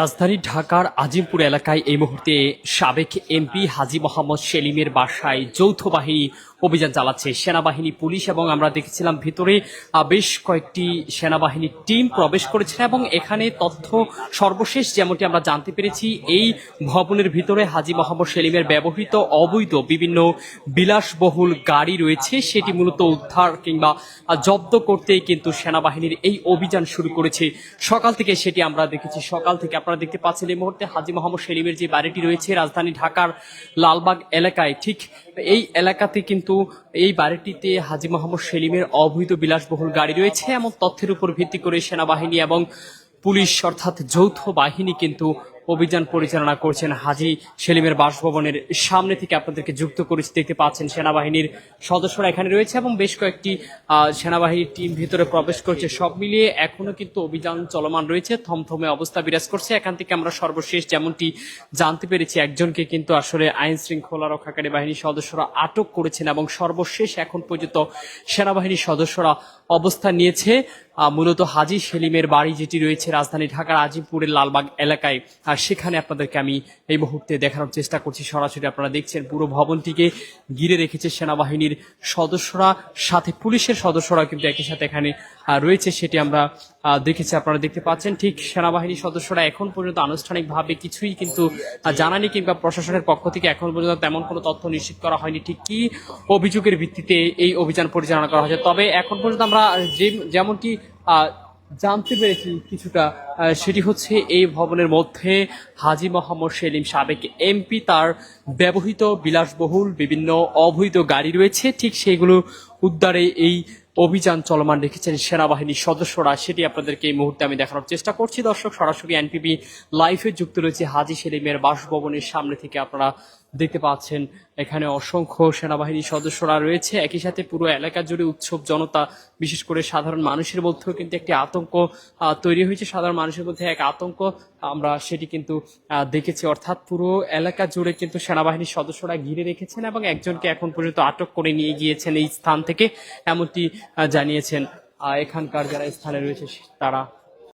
রাজধানী ঢাকার আজিমপুর এলাকায় এই মুহূর্তে সাবেক এমপি হাজি মোহাম্মদ সেলিমের বাসায় যৌথ বাহিনী অভিযান চালাচ্ছে। সেনাবাহিনী, পুলিশ এবং আমরা দেখেছিলাম ভিতরে বেশ কয়েকটি সেনাবাহিনীর টিম প্রবেশ করেছে এবং এখানে তথ্য সর্বশেষ যেমনটি আমরা জানতে পেরেছি, এই ভবনের ভিতরে হাজি মোহাম্মদ সেলিমের ব্যবহৃত অবৈধ বিভিন্ন বিলাসবহুল গাড়ি রয়েছে, সেটি মূলত উদ্ধার কিংবা জব্দ করতেই কিন্তু সেনাবাহিনীর এই অভিযান শুরু করেছে। সকাল থেকে সেটি আমরা দেখেছি। সকাল থেকে আপনারা দেখতে পাচ্ছেন এই মুহূর্তে হাজি মোহাম্মদ সেলিমের যে বাড়িটি রয়েছে রাজধানী ঢাকার লালবাগ এলাকায়, ঠিক এই এলাকাতে কিন্তু এই বাড়িটিতে হাজি মোহাম্মদ সেলিমের অবৈধ বিলাসবহুল গাড়ি রয়েছে। এমন তথ্যের উপর ভিত্তি করে সেনাবাহিনী এবং পুলিশ অর্থাৎ যৌথ বাহিনী কিন্তু অভিযান পরিচালনা করছেন হাজি সেলিমের বাসভবনের সামনে থেকে আপনাদেরকে যুক্ত করেছি দেখতে পাচ্ছেন সেনাবাহিনীর সদস্যরা এখানে রয়েছে এবং বেশ কয়েকটি সেনাবাহিনীর টিম ভিতরে প্রবেশ করছে। সব মিলিয়ে এখনও কিন্তু অভিযান চলমান রয়েছে, থমথমে অবস্থা বিরাজ করছে। এখান থেকে আমরা সর্বশেষ যেমনটি জানতে পেরেছি, একজনকে কিন্তু আসলে আইন শৃঙ্খলা রক্ষাকারী বাহিনীর সদস্যরা আটক করেছেন এবং সর্বশেষ এখন পর্যন্ত সেনাবাহিনীর সদস্যরা অবস্থান নিয়েছে। মূলত হাজি সেলিমের বাড়ি যেটি রয়েছে রাজধানী ঢাকার আজিমপুরের লালবাগ এলাকায় আর সেখানে আপনাদেরকে আমি এই মুহূর্তে দেখানোর চেষ্টা করছি। সরাসরি আপনারা দেখছেন পুরো ভবনটিকে ঘিরে রেখেছে সেনাবাহিনীর সদস্যরা, সাথে পুলিশের সদস্যরা কিন্তু একই সাথে এখানে রয়েছে, সেটি আমরা দেখেছি, আপনারা দেখতে পাচ্ছেন। ঠিক সেনাবাহিনীর সদস্যরা এখন পর্যন্ত আনুষ্ঠানিকভাবে কিছুই কিন্তু জানানি কিংবা প্রশাসনের পক্ষ থেকে এখন পর্যন্ত তেমন কোনো তথ্য নিশ্চিত করা হয়নি। ঠিক কি অভিযোগের ভিত্তিতে এই অভিযান পরিচালনা করা হয়েছে? তবে এখন পর্যন্ত আমরা যে, যেমনটি জানতে পেরেছি কিছুটা সেটি হচ্ছে এই ভবনের মধ্যে হাজি মোহাম্মদ সেলিম সাবেক এমপি, তার ব্যবহৃত বিলাসবহুল বিভিন্ন অবৈধ গাড়ি রয়েছে। ঠিক সেগুলো উদ্ধারে এই অভিযান চলমান রেখেছেন সেনাবাহিনীর সদস্যরা। সেটি আপনাদেরকে এই মুহূর্তে আমি দেখানোর চেষ্টা করছি। দর্শক, সরাসরি এনপিপি লাইফে যুক্ত রয়েছে হাজি সেলিমের বাসভবনের সামনে থেকে আপনারা দেখতে পাচ্ছেন, এখানে অসংখ্য সেনাবাহিনীর সদস্যরা রয়েছে। একই সাথে পুরো এলাকা জুড়ে উৎসব, জনতা, বিশেষ করে সাধারণ মানুষের মধ্যেও কিন্তু একটি আতঙ্ক তৈরি হয়েছে। সাধারণ মানুষের মধ্যে এক আতঙ্ক আমরা সেটি কিন্তু দেখেছি। অর্থাৎ পুরো এলাকা জুড়ে কিন্তু সেনাবাহিনীর সদস্যরা ঘিরে রেখেছেন এবং একজনকে এখন পর্যন্ত আটক করে নিয়ে গিয়েছেন এই স্থান থেকে, এমনটি জানিয়েছেন। এখানকার যারা স্থানে রয়েছে, তারা